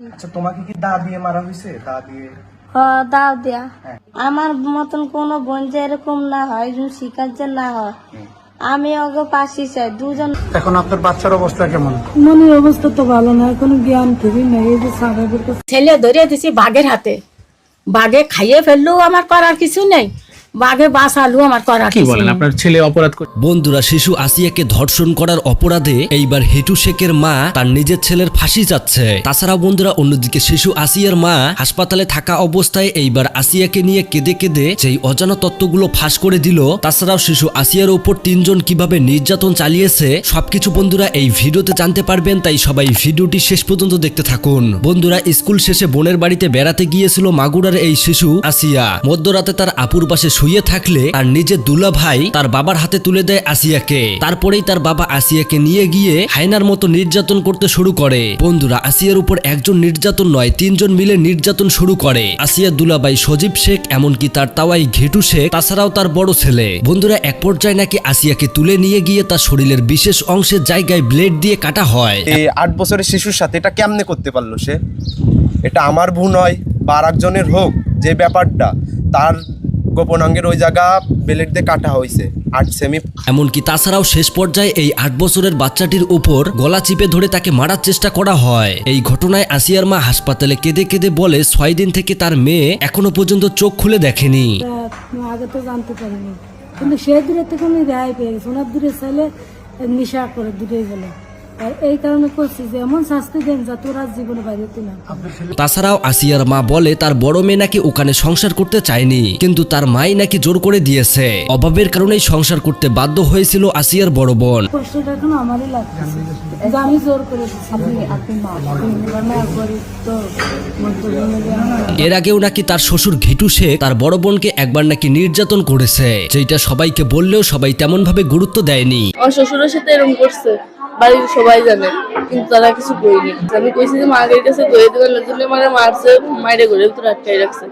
আচ্ছা তোমাকে কি দা দিয়ে মারা হয়েছে দা দিয়ে? দাও দেয়া। হ্যাঁ। আমার মতন কোনো বোন যে এরকম না হয় একজন শিকার যে না হয় আমি ওকে পাশি চাই। দুজন এখন আপনার বাচ্চার অবস্থা কেমন? মনের অবস্থা তো ভালো না কোনো জ্ঞান খুবই নেই। এই যে ছেলে ধরে দিছি বাঘের হাতে। বাঘে খাইয়ে ফেললেও আমার করার কিছু নেই। বাঘে বাঁচালু আমার করার কি বলেন আপনার ছেলে অপরাধ করে বন্ধুরা শিশু আসিয়াকে ধর্ষণ করার অপরাধে এইবার হেটু শেখের মা তার নিজের ছেলের ফাঁসি চাচ্ছে। তাছাড়া বন্ধুরা অন্যদিকে শিশু আসিয়ার মা হাসপাতালে থাকা অবস্থায় এইবার আসিয়াকে নিয়ে কেঁদে কেঁদে যেই অজানা তত্ত্বগুলো ফাঁস করে দিল তাছাড়াও শিশু আসিয়ার উপর তিনজন কীভাবে নির্যাতন চালিয়েছে সবকিছু বন্ধুরা এই ভিডিওতে জানতে পারবেন তাই সবাই ভিডিওটি শেষ পর্যন্ত দেখতে থাকুন। বন্ধুরা স্কুল শেষে বোনের বাড়িতে বেড়াতে গিয়েছিল মাগুরার এই শিশু আসিয়া। মধ্যরাতে তার আপুর পাশে শুয়ে থাকলে আর নিজের দুলা ভাই তার বাবার হাতে তুলে দেয় আসিয়াকে। তারপরেই তার বাবা আসিয়াকে নিয়ে গিয়ে হায়নার মতো নির্যাতন করতে শুরু করে। বন্ধুরা, আসিয়ার উপর একজন নির্যাতন নয়, তিনজন মিলে নির্যাতন শুরু করে। আসিয়া দুলাভাই সজীব শেখ, এমনকি তার তাওয়াই ঘেটু শেখ, তাছাড়াও তার বড় ছেলে। বন্ধুরা, এক পর্যায়ে নাকি আসিয়াকে তুলে নিয়ে গিয়ে তার শরীরের বিশেষ অংশের জায়গায় ব্লেড দিয়ে কাটা হয়। এই আট বছরের শিশুর সাথে এটা কেমনে করতে পারল সে? এটা আমার ভুল নয়, বা আর একজনের হোক, যে ব্যাপারটা, তার গোপনাঙ্গের ওই জায়গা বেলেট দিয়ে কাটা হয়েছে আট সেমি। এমনকি তাছাড়াও শেষ পর্যায়ে এই আট বছরের বাচ্চাটির উপর গলা চিপে ধরে তাকে মারার চেষ্টা করা হয়। এই ঘটনায় আসিয়ার মা হাসপাতালে কেঁদে কেঁদে বলে ছয় দিন থেকে তার মেয়ে এখনও পর্যন্ত চোখ খুলে দেখেনি। আগে তো জানতে পারিনি। কিন্তু সে দূরে থেকে আমি রেহাই পেয়ে গেছি। ওনার দূরে ছেলে নিশা করে দূরে গেল। আর এই কারণে করছি যে এমন শাস্তি দেন যাতে ওরা জীবনে বাইরে না। তাছাড়াও আসিয়ার মা বলে তার বড় মেয়ে নাকি ওখানে সংসার করতে চায়নি কিন্তু তার মাই নাকি জোর করে দিয়েছে। অভাবের কারণেই সংসার করতে বাধ্য হয়েছিল আসিয়ার বড় বোন। কষ্টটা এখন আমারই লাগতেছে। যে আমি জোর করে দিচ্ছি আপনি মা তো এর আগেও নাকি তার শ্বশুর ঘিটু শেখ তার বড় বোনকে একবার নাকি নির্যাতন করেছে। যেটা সবাইকে বললেও সবাই তেমন ভাবে গুরুত্ব দেয়নি। আমার শ্বশুরের সাথে এরকম করছে। বাড়ির সবাই জানে কিন্তু তারা কিছু কইনি। আমি কইছি যে মাগের কাছে দই দেবেন না জন্য মানে মারছে মাইরে ঘুরে ভিতরে আটকাই রাখছে।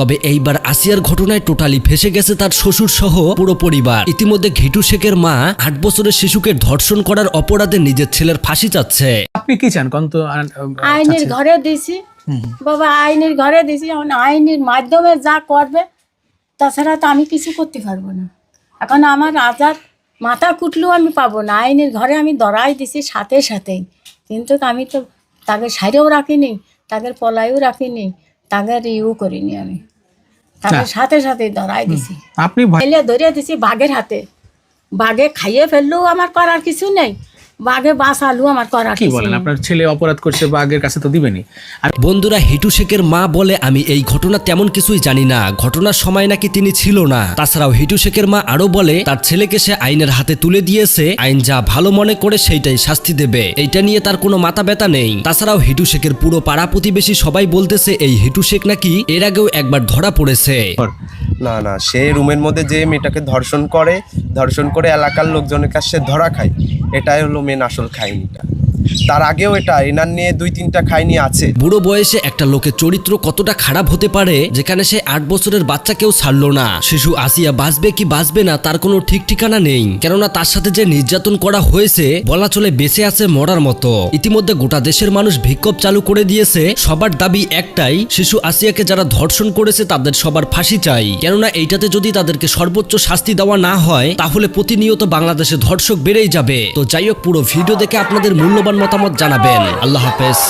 তবে এইবার আসিয়ার ঘটনায় টোটালি ফেসে গেছে তার শ্বশুর সহ পুরো পরিবার। ইতিমধ্যে ঘিটু শেখের মা আট বছরের শিশুকে ধর্ষণ করার অপরাধে নিজের ছেলের ফাঁসি চাচ্ছে। আপনি কি চান কোন তো আইনের ঘরে দিছি। বাবা আইনের ঘরে দিছি এখন আইনের মাধ্যমে যা করবে তাছাড়া তো আমি কিছু করতে পারব না। এখন আমার আজাদ মাথা কুটলেও আমি পাবো না আইনের ঘরে আমি দড়াই দিছি সাথে সাথেই। কিন্তু আমি তো তাকে সাইরেও রাখিনি তাদের পলাইও রাখিনি তাদের ইউ করিনি আমি। তাদের সাথে সাথে ধরাই দিছি। আপনি ধরিয়ে দিছি বাঘের হাতে। বাঘে খাইয়ে ফেললেও আমার করার কিছু নেই। বাঘে বাঁচালু আমার করার কি বলেন? আপনার ছেলে অপরাধ করছে বা আগের কাছে তো দিবেনি আমি বন্ধুরা হিটু শেখের মা বলে আমি এই ঘটনা তেমন কিছুই জানি না। ঘটনার সময় নাকি তিনি ছিল না। তাছাড়াও হিটু শেখের মা আরও বলে তার ছেলেকে সে আইনের হাতে তুলে দিয়েছে। আইন যা ভালো মনে করে সেইটাই শাস্তি দেবে। এইটা নিয়ে তার কোনো মাথা ব্যথা নেই। তাছাড়াও হিটু শেখের পুরো পাড়া প্রতিবেশী সবাই বলতেছে এই হিটু শেখ নাকি এর আগেও একবার ধরা পড়েছে। না না সে রুমের মধ্যে যে মেয়েটাকে ধর্ষণ করে ধর্ষণ করে এলাকার লোকজনের কাছে ধরা খায়। এটাই হলো মেন আসল খাইনিটা তার আগেও এটা, এনার নিয়ে দুই তিনটা খাইনি আছে। বুড়ো বয়সে একটা লোকের চরিত্র কতটা খারাপ হতে পারে, যেখানে সে আট বছরের বাচ্চাকেও ছাড়লো না। শিশু আসিয়া বাঁচবে কি বাঁচবে না, তার কোনো ঠিক ঠিকানা নেই। কেননা তার সাথে যে নির্যাতন করা হয়েছে, বলা চলে বেঁচে আছে মরার মতো। ইতিমধ্যে গোটা দেশের মানুষ বিক্ষোভ চালু করে দিয়েছে। সবার দাবি একটাই, শিশু আসিয়াকে যারা ধর্ষণ করেছে, তাদের সবার ফাঁসি চাই। কেননা এইটাতে যদি তাদেরকে সর্বোচ্চ শাস্তি দেওয়া না হয়, তাহলে প্রতিনিয়ত বাংলাদেশে ধর্ষক বেড়েই যাবে। তো যাই হোক, পুরো ভিডিও দেখে আপনাদের মূল্যবান মতামত জানাবেন। আল্লাহ হাফেজ।